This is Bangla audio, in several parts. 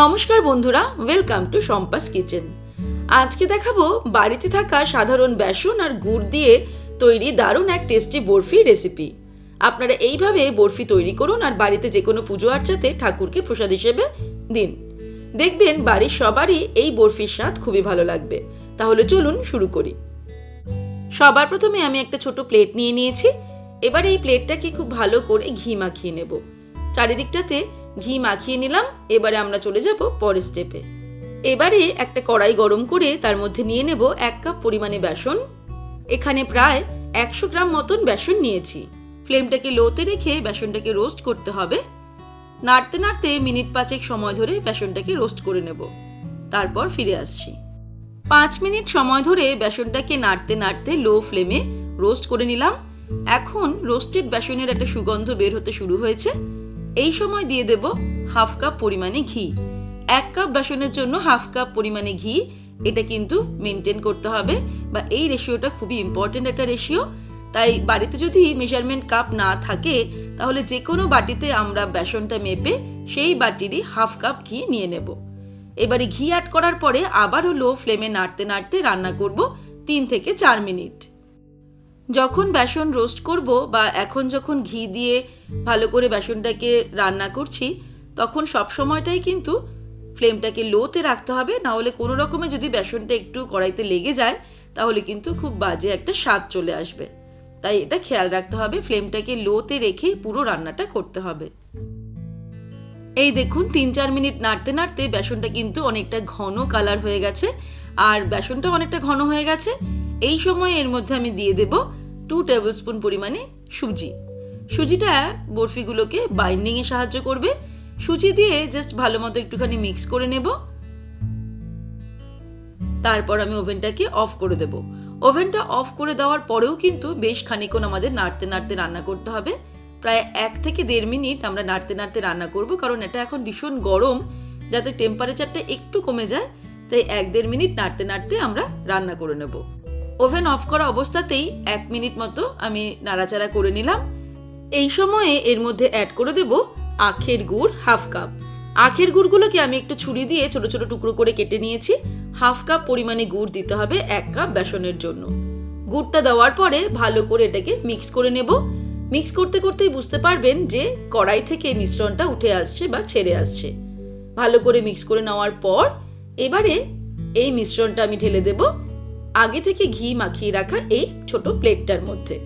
নমস্কার বন্ধুরা ওয়েলকাম টু সম্পাস কিচেন আজকে দেখাবো বাড়িতে থাকা সাধারণ বেসন আর গুড় দিয়ে তৈরি দারুণ এক টেস্টি বরফি রেসিপি আপনারা এইভাবে বরফি তৈরি করুন আর বাড়িতে যে কোনো পুজো আর্চাতে ঠাকুরকে প্রসাদ হিসেবে দিন। দেখবেন বাড়ির সবারই এই বরফির স্বাদ খুবই ভালো লাগবে। তাহলে চলুন শুরু করি। সবার প্রথমে আমি একটা ছোট প্লেট নিয়ে নিয়েছি। এবার এই প্লেটটাকে খুব ভালো করে ঘি মাখিয়ে নেব। চারিদিকটাতে ঘি মাখিয়ে নিলাম, এবারে আমরা চলে যাব পরের স্টেপে এবারে একটা কড়াই গরম করে তার মধ্যে নিয়ে নেব এক কাপ পরিমাণে বেসন। এখানে প্রায় একশো গ্রাম মতন বেসন নিয়েছি। ফ্লেমটাকে লোতে রেখে বেসনটাকে রোস্ট করতে হবে। নাড়তে নাড়তে মিনিট পাঁচেক সময় ধরে বেসনটাকে রোস্ট করে নেব। তারপর ফিরে আসছি। পাঁচ মিনিট সময় ধরে বেসনটাকে নাড়তে নাড়তে লো ফ্লেমে রোস্ট করে নিলাম। এখন রোস্টেড বেসনের একটা সুগন্ধ বের হতে শুরু হয়েছে। এই সময় দিয়ে দেব হাফ কাপ পরিমাণে ঘি। এক কাপ বেসনের জন্য হাফ কাপ পরিমাণে ঘি। এটা কিন্তু মেনটেন করতে হবে বা এই রেশিওটা খুবই ইম্পর্টেন্ট একটা রেশিও তাই বাড়িতে যদি মেজারমেন্ট কাপ না থাকে, তাহলে যে কোনো বাটিতে আমরা বেসনটা মেপে সেই বাটিরই হাফ কাপ ঘি নিয়ে নেব। এবারে ঘি অ্যাড করার পরে আবারও লো ফ্লেমে নাড়তে নাড়তে রান্না করব তিন থেকে চার মিনিট। যখন বেসন রোস্ট করব বা এখন যখন ঘি দিয়ে ভালো করে বেসনটাকে রান্না করছি, তখন সব সময়টাই কিন্তু ফ্লেমটাকে লোতে রাখতে হবে। না হলে কোনো রকমে যদি বেসনটা একটু কড়াইতে লেগে যায়, তাহলে কিন্তু খুব বাজে একটা স্বাদ চলে আসবে। তাই এটা খেয়াল রাখতে হবে ফ্লেমটাকে লোতে রেখে পুরো রান্নাটা করতে হবে। এই দেখুন তিন চার মিনিট নাড়তে নাড়তে বেসনটা কিন্তু অনেকটা ঘন কালার হয়ে গেছে। আর বেসনটা অনেকটা ঘন হয়ে গেছে। এই সময় এর মধ্যে আমি দিয়ে দেব টু টেবিল স্পুন পরিমাণে সুজি। সুজিটা বরফিগুলোকে বাইন্ডিংয়ে সাহায্য করবে। সুজি দিয়ে জাস্ট ভালো মতো একটুখানি মিক্স করে নেব। তারপর আমি ওভেনটাকে অফ করে দেব। ওভেনটা অফ করে দেওয়ার পরেও কিন্তু বেশ খানিক্ষণ আমাদের নাড়তে নাড়তে রান্না করতে হবে। প্রায় এক থেকে দেড় মিনিট আমরা নাড়তে নাড়তে রান্না করব, কারণ এটা এখন ভীষণ গরম, যাতে টেম্পারেচারটা একটু কমে যায়, তাই এক দেড় মিনিট নাড়তে নাড়তে আমরা রান্না করে নেব। ওভেন অফ করা অবস্থাতেই এক মিনিট মতো আমি নাড়াচাড়া করে নিলাম। এই সময়ে এর মধ্যে অ্যাড করে দেব আখের গুড় হাফ কাপ আখের গুড়গুলোকে আমি একটু ছুরি দিয়ে ছোট ছোট টুকরো করে কেটে নিয়েছি। হাফ কাপ পরিমাণে গুড় দিতে হবে এক কাপ বেসনের জন্য। গুড়টা দেওয়ার পরে ভালো করে এটাকে মিক্স করে নেব। মিক্স করতে করতেই বুঝতে পারবেন যে কড়াই থেকে মিশ্রণটা উঠে আসছে বা ছেড়ে আসছে। ভালো করে মিক্স করে নেওয়ার পর এবারে এই মিশ্রণটা আমি ঢেলে দেব। আগে থেকে ঘি মাখিয়ে রাখা এই ছোট প্লেটটার মধ্যে।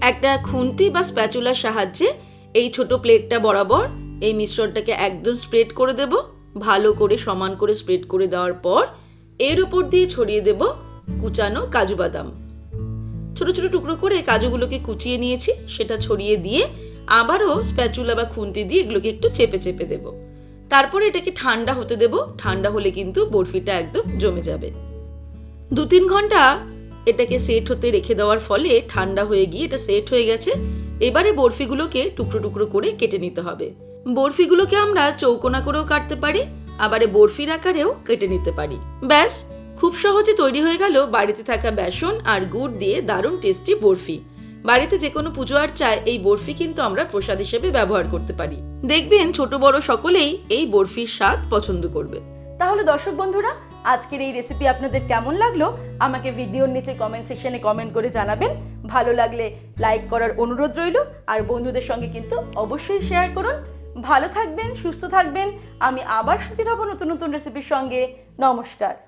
একটা খুন্তি বা স্প্যাচুলার সাহায্যে এই ছোট প্লেটটা বরাবর এই মিশ্রণটাকে একদম স্প্রেড করে দেব। ভালো করে সমান করে স্প্রেড করে দেওয়ার পর এর উপর দিয়ে ছড়িয়ে দেব কুচানো কাজু বাদাম। ছোট ছোট টুকরো করে কাজুগুলোকে কুচিয়ে নিয়েছি, সেটা ছড়িয়ে দিয়ে আবারও স্প্যাচুলা বা খুন্তি দিয়ে এগুলোকে একটু চেপে চেপে দেব। তারপরে এটাকে ঠান্ডা হতে দেব। ঠান্ডা হলে কিন্তু বরফিটা একদম জমে যাবে। দু তিন ঘণ্টা এটাকে সেট হতে রেখে দেওয়ার ফলে ঠান্ডা হয়ে গিয়ে এটা সেট হয়ে গেছে। এবারে বরফিগুলোকে টুকরো টুকরো করে কেটে নিতে হবে। বরফিগুলোকে আমরা চৌকোনা করেও কাটতে পারি, আবার বরফির আকারেও কেটে নিতে পারি। ব্যাস, খুব সহজে তৈরি হয়ে গেল বাড়িতে থাকা বেসন আর গুড় দিয়ে দারুণ টেস্টি বরফি। বাড়িতে যে কোনো পুজো আর চায়, এই বরফি কিন্তু আমরা প্রসাদ হিসেবে ব্যবহার করতে পারি। দেখবেন ছোট বড় সকলেই এই বরফির স্বাদ পছন্দ করবে। তাহলে দর্শক বন্ধুরা, আজকের এই রেসিপি আপনাদের কেমন লাগল? আমাকে ভিডিওর নিচে কমেন্ট সেকশনে কমেন্ট করে জানাবেন। ভালো লাগলে লাইক করার অনুরোধ রইল। আর বন্ধুদের সঙ্গে কিন্তু অবশ্যই শেয়ার করুন। ভালো থাকবেন, সুস্থ থাকবেন। আমি আবার হাজির হব নতুন নতুন রেসিপির সঙ্গে। নমস্কার।